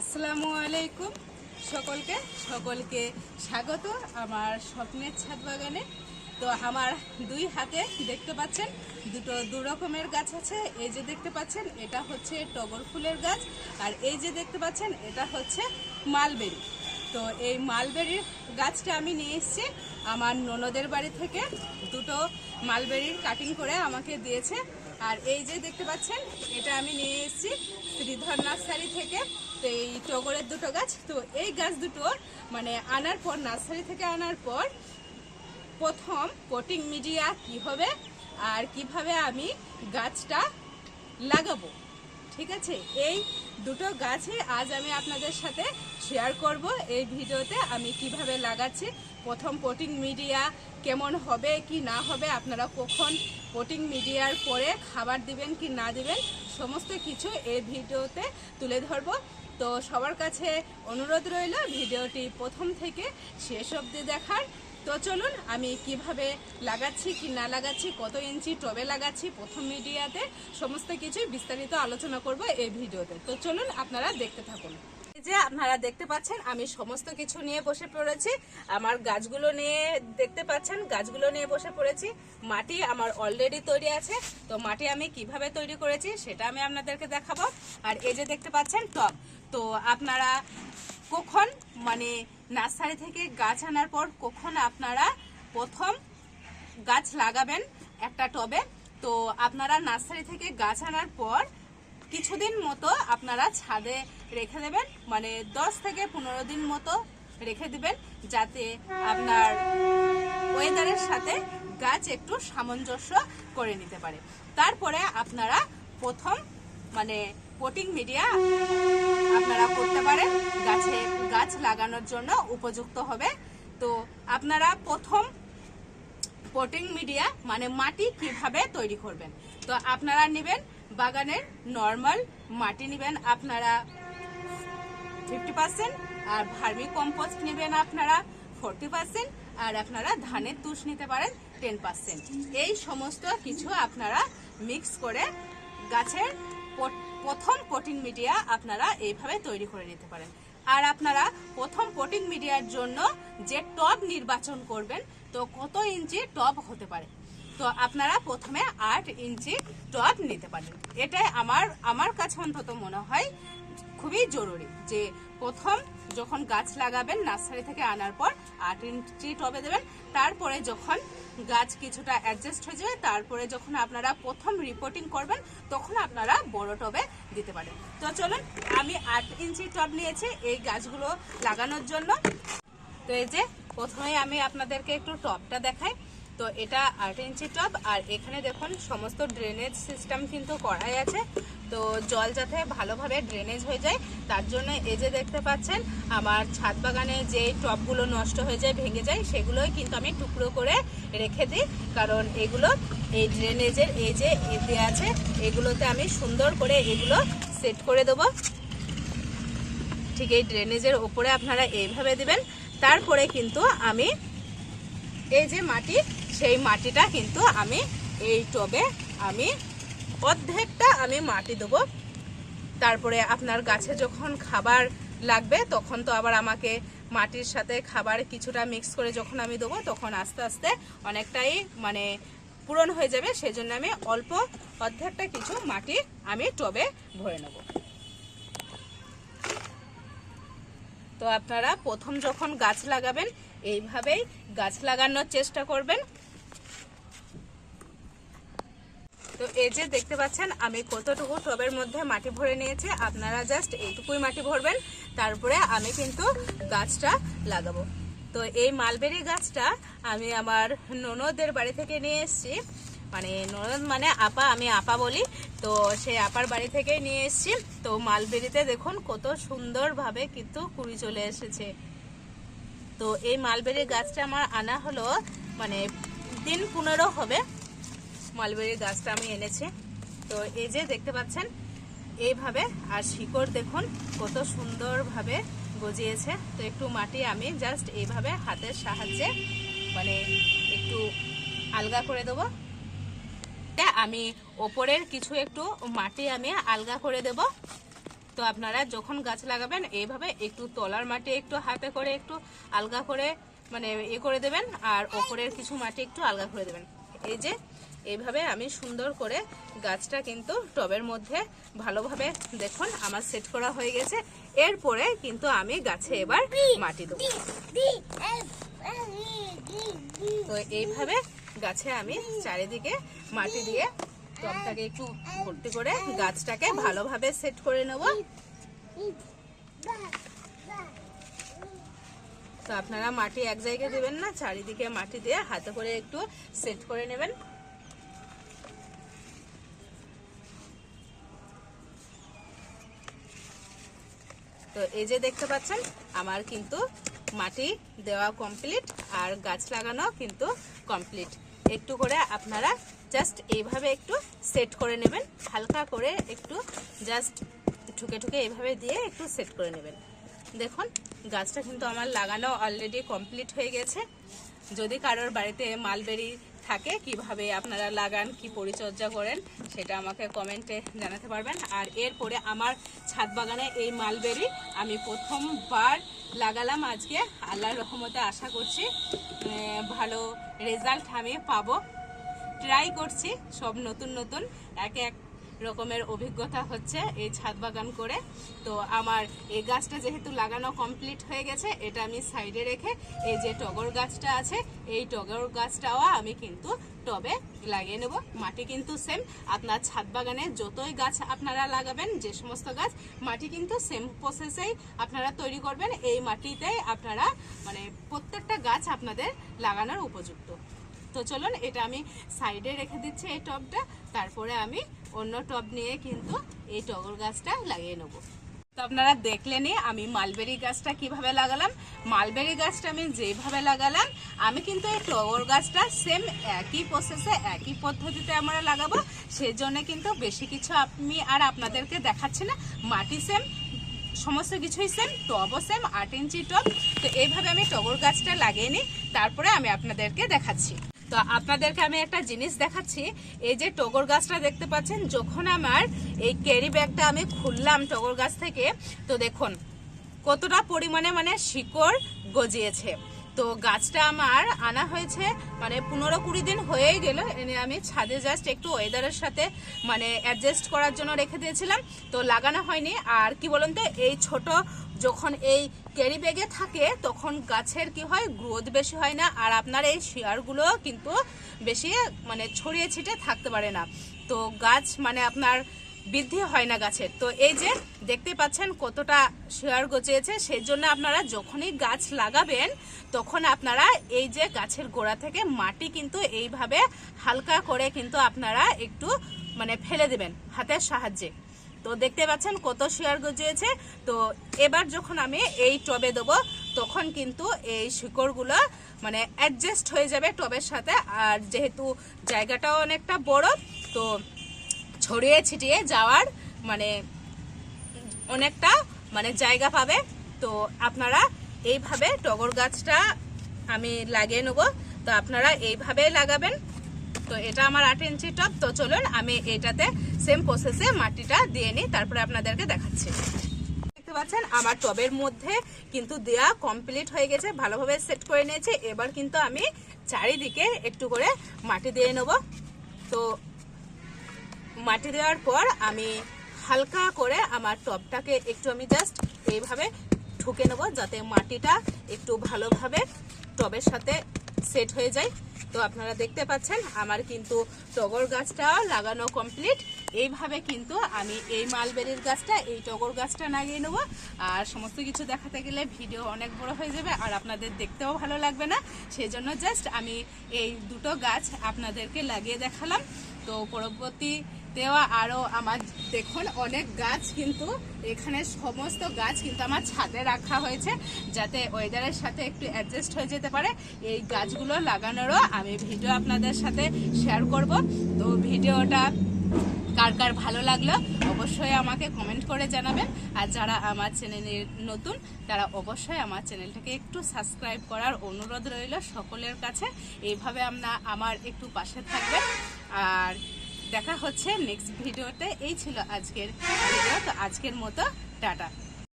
আসসালামু আলাইকুম সকলকে সকলকে স্বাগত আমার স্বপ্নের ছাদ বাগানে। তো আমার দুই হাতে দেখতে পাচ্ছেন, দুটো দু রকমের গাছ আছে। এই যে দেখতে পাচ্ছেন, এটা হচ্ছে টগর ফুলের গাছ আর এই যে দেখতে পাচ্ছেন, এটা হচ্ছে মালবেরি। তো এই মালবেরির গাছটা আমি নিয়ে এসেছি। আমার ননদের বাড়ি থেকে দুটো মালবেরির কাটিং করে আমাকে দিয়েছে। আর এই যে দেখতে পাচ্ছেন, এটা আমি নিয়ে এসেছি শ্রীধর নার্সারি থেকে। এই টগরের দুটো গাছ, তো এই গাছ দুটো মানে আনার পর, নার্সারি থেকে আনার পর প্রথম পটিং মিডিয়া কি হবে আর কীভাবে আমি গাছটা লাগাবো, ঠিক আছে? এই দুটো গাছে আজ আমি আপনাদের সাথে শেয়ার করব। এই ভিডিওতে আমি কীভাবে লাগাচ্ছি, প্রথম পটিং মিডিয়া কেমন হবে কি না হবে, আপনারা কখন পটিং মিডিয়ার পরে খাবার দিবেন কি না দিবেন, সমস্ত কিছু এই ভিডিওতে তুলে ধরবো। তো সবার কাছে অনুরোধ রইল ভিডিওটি প্রথম থেকে শেষ অবধি দেখার। তো চলুন, আমি কীভাবে লাগাচ্ছি, কি না লাগাচ্ছি, কত ইঞ্চি টবে লাগাচ্ছি, প্রথম মিডিয়াতে সমস্ত কিছুই বিস্তারিত আলোচনা করব এই ভিডিওতে। তো চলুন, আপনারা দেখতে থাকুন। যে আপনারা দেখতে পাচ্ছেন, আমি সমস্ত কিছু নিয়ে বসে পড়েছি। আমার গাছগুলো নিয়ে দেখতে পাচ্ছেন, গাছগুলো নিয়ে বসে পড়েছি। মাটি আমার অলরেডি তৈরি আছে। তো মাটি আমি কীভাবে তৈরি করেছি, সেটা আমি আপনাদেরকে দেখাবো। আর এই যে দেখতে পাচ্ছেন, টব। তো আপনারা কখন মানে নার্সারি থেকে গাছ আনার পর কখন আপনারা প্রথম গাছ লাগাবেন একটা টবে? তো আপনারা নার্সারি থেকে গাছ আনার পর কিছুদিন মতো আপনারা ছাদে রেখে দেবেন মানে দশ থেকে পনেরো দিন মতো রেখে দেবেন, যাতে আপনার ওয়েদারের সাথে গাছ একটু সামঞ্জস্য করে নিতে পারে। তারপরে আপনারা প্রথম মানে পটিং মিডিয়া আপনারা করতে পারেন। গাছে গাছ লাগানোর জন্য উপযুক্ত হবে। তো আপনারা প্রথম পটিং মিডিয়া মানে মাটি কীভাবে তৈরি করবেন? তো আপনারা নেবেন বাগানের নর্মাল মাটি নেবেন আপনারা ফিফটি পার্সেন্ট আর ভার্মি কম্পোস্ট নেবেন আপনারা ফোরটি পার্সেন্ট আর আপনারা ধানের তুষ নিতে পারেন টেন পার্সেন্ট এই সমস্ত কিছু আপনারা মিক্স করে গাছের প্রথম কোটিং মিডিয়া আপনারা এইভাবে তৈরি করে নিতে পারেন। আর আপনারা প্রথম কোটিং মিডিয়ার জন্য যে টপ নির্বাচন করবেন, তো কত ইঞ্চি টপ হতে পারে? তো আপনারা প্রথমে আট ইঞ্চি টপ নিতে পারেন। এটাই আমার আমার কাছে অন্তত মনে হয় খুবই জরুরি যে প্রথম যখন গাছ লাগাবেন, নার্সারি থেকে আনার পর আট ইঞ্চি টবে দেবেন, তারপরে যখন গাছ কিছুটা অ্যাডজাস্ট হয়ে যাবে, তারপরে যখন আপনারা প্রথম রিপোর্টিং করবেন, তখন আপনারা বড় টবে দিতে পারেন তো চলুন, আমি আট ইঞ্চি টব নিয়েছি এই গাছগুলো লাগানোর জন্য। তো এই যে প্রথমে আমি আপনাদেরকে একটু টপটা দেখাই। তো এটা আট ইঞ্চি টপ আর এখানে দেখুন, সমস্ত ড্রেনেজ সিস্টেম কিন্তু করাই আছে। তো জল যাতে ভালোভাবে ড্রেনেজ হয়ে যায়, তার জন্য এই যে দেখতে পাচ্ছেন, আমার ছাদ বাগানে যে টপগুলো নষ্ট হয়ে যায়, ভেঙে যায়, সেগুলোই কিন্তু আমি টুকরো করে রেখে দিই। কারণ এগুলো এই ড্রেনেজের এই যে এ দেয়া আছে, এগুলোতে আমি সুন্দর করে এগুলো সেট করে দেবো। ঠিক এই ড্রেনেজের ওপরে আপনারা এইভাবে দিবেন। তারপরে কিন্তু আমি এই যে মাটি, সেই মাটিটা কিন্তু আমি এই টবে আমি অর্ধেকটা আমি মাটি দেবো। তারপরে আপনার গাছে যখন খাবার লাগবে, তখন তো আবার আমাকে মাটির সাথে খাবার কিছুটা মিক্স করে যখন আমি দেবো, তখন আস্তে আস্তে অনেকটাই মানে পূরণ হয়ে যাবে। সেজন্য আমি অল্প অর্ধেকটা কিছু মাটি আমি টবে ভরে নেব। তো আপনারা প্রথম যখন গাছ লাগাবেন, এইভাবেই গাছ লাগানোর চেষ্টা করবেন। তো এই যে দেখতে পাচ্ছেন, আমি কতটুকু টবের মধ্যে মাটি ভরে নিয়েছি, আপনারা জাস্ট এইটুকুই মাটি ভরবেন, তারপরে আমি কিন্তু গাছটা লাগাবো। তো এই মালবেরি গাছটা আমি আমার ননদের বাড়ি থেকে নিয়ে এসেছি। মানে ননদ মানে আপা, আমি আপা বলি। তো সেই আপার বাড়ি থেকেই নিয়ে এসেছি। তো মালবেরিতে দেখুন কত সুন্দরভাবে কিন্তু কুড়ি চলে এসেছে। তো এই মালবেরি গাছটা আমার আনা হলো মানে দিন পনেরো হবে। মালবেরি গাছটা আমি এনেছি। তো এই যে দেখতে পাচ্ছেন, এইভাবে আর শিকড় দেখুন, কত সুন্দরভাবে গজিয়েছে। তো একটু মাটি আমি জাস্ট এইভাবে হাতের সাহায্যে মানে একটু আলগা করে দেবো। আমি ওপরের কিছু একটু মাটি আমি আলগা করে দেব। তো আপনারা যখন গাছ লাগাবেন, এইভাবে একটু তলার মাটি একটু হাতে করে একটু আলগা করে মানে এ করে দেবেন, আর ওপরের কিছু মাটি একটু আলগা করে দেবেন। এই যে এইভাবে আমি সুন্দর করে গাছটা কিন্তু টবের মধ্যে ভালোভাবে দেখুন আমার সেট করা হয়ে গেছে। এরপরে কিন্তু আমি গাছে এবার মাটি দেবো। তো এইভাবে গাছে আমি চারিদিকে মাটি দিয়ে টবটাকে একটু ভর্তি করে গাছটাকে ভালোভাবে সেট করে নেব। তো আপনারা মাটি এক জায়গায় দেবেন না, চারিদিকে মাটি দিয়ে হাতে করে একটু সেট করে নেবেন। তো এই যে দেখতে পাচ্ছেন, আমার কিন্তু মাটি দেওয়া কমপ্লিট আর গাছ লাগানো কিন্তু কমপ্লিট একটু করে আপনারা জাস্ট এইভাবে একটু সেট করে নেবেন, হালকা করে একটু জাস্ট ঠুকে ঠুকে এইভাবে দিয়ে একটু সেট করে নেবেন। দেখুন, গাছটা কিন্তু আমার লাগানো অলরেডি কমপ্লিট হয়ে গেছে। যদি কারোর বাড়িতে মালবেরি থাকে, কীভাবে আপনারা লাগান, কি পরিচর্যা করেন, সেটা আমাকে কমেন্টে জানাতে পারবেন। আর এরপরে আমার ছাদ বাগানে এই মালবেরি আমি প্রথমবার লাগালাম আজকে। আল্লাহর রহমতে আশা করছি ভালো রেজাল্ট আমি পাবো। ট্রাই করছি, সব নতুন নতুন, এক এক রকমের অভিজ্ঞতা হচ্ছে এই ছাদ বাগান করে। তো আমার এই গাছটা যেহেতু লাগানো কমপ্লিট হয়ে গেছে, এটা আমি সাইডে রেখে এই যে টগর গাছটা আছে, এই টগর গাছটাও আমি কিন্তু টবে লাগিয়ে নেব। মাটি কিন্তু সেম আপনার ছাদ বাগানে যতই গাছ আপনারা লাগাবেন, যে সমস্ত গাছ, মাটি কিন্তু সেম প্রসেসেই আপনারা তৈরি করবেন। এই মাটিতেই আপনারা মানে প্রত্যেকটা গাছ আপনাদের লাগানোর উপযুক্ত। তো চলুন, এটা আমি সাইডে রেখে দিচ্ছি এই টবটা। তারপরে আমি অন্য টব নিয়ে কিন্তু এই টগর গাছটা লাগিয়ে নেব। তো আপনারা দেখলেনই আমি মালবেরি গাছটা কীভাবে লাগালাম। মালবেরি গাছটা আমি যেভাবে লাগালাম, আমি কিন্তু এই টগর গাছটা সেম একই প্রসেসে একই পদ্ধতিতে আমরা লাগাবো। সেই কিন্তু বেশি কিছু আমি আর আপনাদেরকে দেখাচ্ছি না। মাটি সেম সমস্ত কিছুই সেম টবও সেম আট ইঞ্চি টব। তো এইভাবে আমি টগর গাছটা লাগিয়ে নিই। তারপরে আমি আপনাদেরকে দেখাচ্ছি। তো আপনাদেরকে আমি একটা জিনিস দেখাচ্ছি। এই যে টগর গাছটা দেখতে পাচ্ছেন, যখন আমার এই ক্যারি ব্যাগটা আমি খুললাম টগর গাছ থেকে, তো দেখুন, কতটা পরিমাণে মানে শিকড় গজিয়েছে। তো গাছটা আমার আনা হয়েছে মানে পনেরো কুড়ি দিন হয়েই গেল। এনে আমি ছাদে জাস্ট একটু ওয়েদারের সাথে মানে অ্যাডজাস্ট করার জন্য রেখে দিয়েছিলাম। তো লাগানো হয়নি। আর কি বলুন তো, এই ছোট যখন এই ক্যারি ব্যাগে থাকে, তখন গাছের কি হয় গ্রোথ বেশি হয় না। আর আপনার এই শেয়ারগুলো কিন্তু বেশি মানে ছড়িয়ে ছিটে থাকতে পারে না। তো গাছ মানে আপনার বৃদ্ধি হয় না গাছের। তো এই যে দেখতে পাচ্ছেন কতটা শেয়ার গজিয়েছে সেই জন্য আপনারা যখনই গাছ লাগাবেন, তখন আপনারা এই যে গাছের গোড়া থেকে মাটি কিন্তু এইভাবে হালকা করে কিন্তু আপনারা একটু মানে ফেলে দেবেন হাতের সাহায্যে। তো দেখতে পাচ্ছেন কত শেয়ার গজিয়েছে। তো এবার যখন আমি এই টবে দেবো, তখন কিন্তু এই শিকড়গুলো মানে অ্যাডজাস্ট হয়ে যাবে টবের সাথে। আর যেহেতু জায়গাটাও অনেকটা বড়, তো ছড়িয়ে ছিটিয়ে যাওয়ার মানে অনেকটা মানে জায়গা পাবে। তো আপনারা এইভাবে টগর গাছটা আমি লাগিয়ে নেব। তো আপনারা এইভাবে লাগাবেন। তো এটা আমার আট ইঞ্চি টপ তো চলুন, আমি এটাতে সেম প্রসেসে মাটিটা দিয়ে নিই, তারপরে আপনাদেরকে দেখাচ্ছি। দেখতে পাচ্ছেন, আমার টবের মধ্যে কিন্তু দেয়া কমপ্লিট হয়ে গেছে, ভালোভাবে সেট করে নিয়েছে। এবার কিন্তু আমি চারিদিকে একটু করে মাটি দিয়ে নেব। তো মাটি দেওয়ার পর আমি হালকা করে আমার টবটাকে একটু আমি জাস্ট এইভাবে ঠুকে নেব যাতে মাটিটা একটু ভালোভাবে টবের সাথে সেট হয়ে যায়। তো আপনারা দেখতে পাচ্ছেন, আমার কিন্তু টগর গাছটাও লাগানো কমপ্লিট এইভাবে কিন্তু আমি এই মালবেরির গাছটা, এই টগর গাছটা লাগিয়ে নেব। আর সমস্ত কিছু দেখাতে গেলে ভিডিও অনেক বড় হয়ে যাবে, আর আপনাদের দেখতেও ভালো লাগবে না। সেই জন্য জাস্ট আমি এই দুটো গাছ আপনাদেরকে লাগিয়ে দেখালাম। তো পরবর্তীতেও আরও আমার দেখুন অনেক গাছ কিন্তু এখানে সমস্ত গাছ কিন্তু আমার ছাদে রাখা হয়েছে যাতে ওয়েদারের সাথে একটু অ্যাডজাস্ট হয়ে যেতে পারে। এই গাছগুলো লাগানোরও আমি ভিডিও আপনাদের সাথে শেয়ার করব। তো ভিডিওটা কার কার ভালো লাগল অবশ্যই আমাকে কমেন্ট করে জানাবেন। আর যারা আমার চ্যানেলে নতুন, তারা অবশ্যই আমার চ্যানেলটাকে একটু সাবস্ক্রাইব করার অনুরোধ রইল সকলের কাছে। এইভাবে আমরা আমার একটু পাশে থাকবেন। আর দেখা হচ্ছে নেক্সট ভিডিওতে। এই ছিল আজকের ভিডিও। তো আজকের মতো টাটা।